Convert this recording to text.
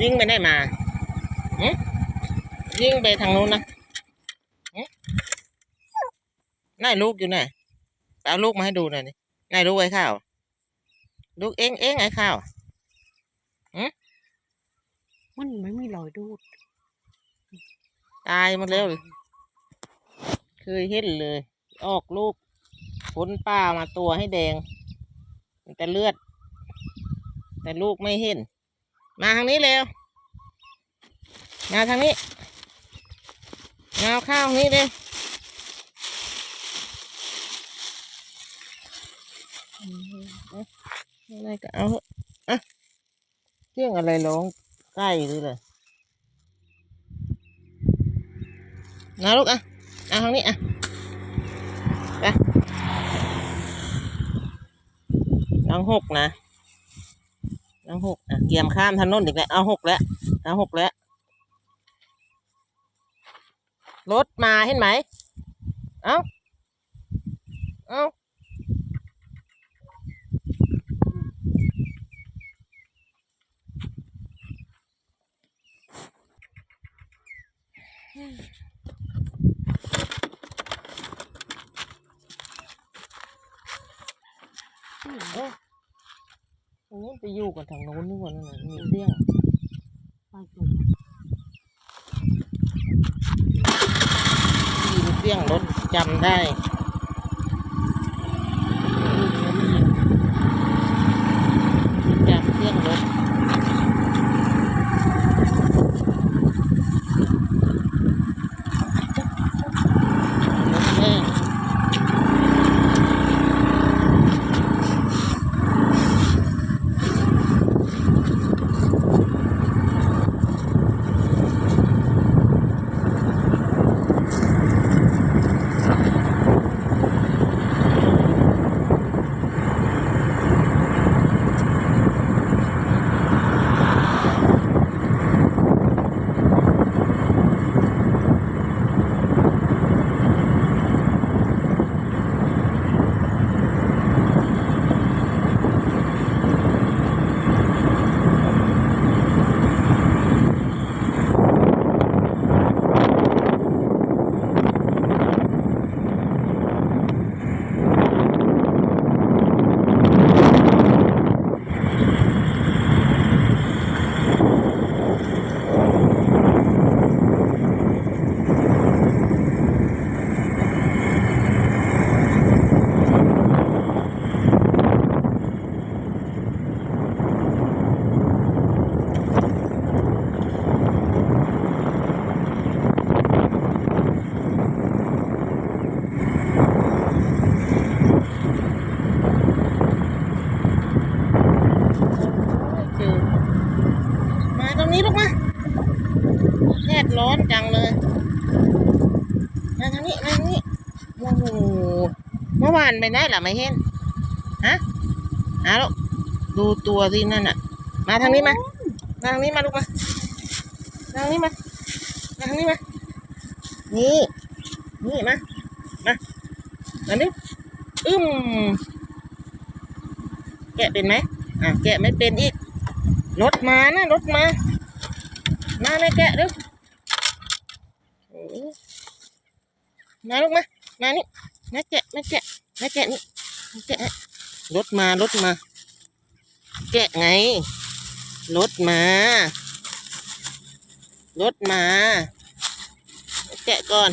วิ่งไปไหนมาหึวิ่งไปทางนู้นนะหึไหนลูกอยู่ไหนไปเอาลูกมาให้ดูหน่อยดิไหนลูกไอ้ข้าว ลูกเองเองไอ้ข้าวมันไม่มีรอยดูด ตายหมดแล้วเลยเคยเห็นเลย ออกลูกผลป้ามาตัวให้แดงมีแต่เลือด แต่ลูกไม่เห็น มาทางนี้เร็ว มาทางนี้มาเอาข้าวทางนี้เร็วอะไรก็เอาเอะเรื่องอะไรร้องใกล้หรือเลยนะลูกอะเอาทางนี้อะไปน้องหกนะ น้องหกอะเกียมข้ามถนนอีกแล้วเอาหกแล้วเอาหกแล้วรถมาเห็นไหมเอาเอาเอาโอ้ นไปอยู่กันทางโน้นนี่หว่านั่นน่ะมีเรื่องไปจุดยินเสียงรถจำได้จำเสียงรถรถแม่เจอมาตรงนี้ลูกมาแดด ร้อนจังเลยมาทางนี้มาทางนี้โอ้โหเมื่อวานไปไหนล่ะไม่เห็นฮะหาลูกดูตัวที่นั่นน่ะ มาทางนี้มามาทางนี้มาลูกมาทางนี้มามาทางนี้มานี่นี่มามามาดิอึ้มแกะเป็นไหมอะแกะไม่เป็นอีกรถมานะรถมามาเลยแกะดูโอ้ มาลูกมามานี่มาแกะมาแกะมาแกะนี่มาแกะรถมารถมา แกะไงรถมารถมา แกะก่อน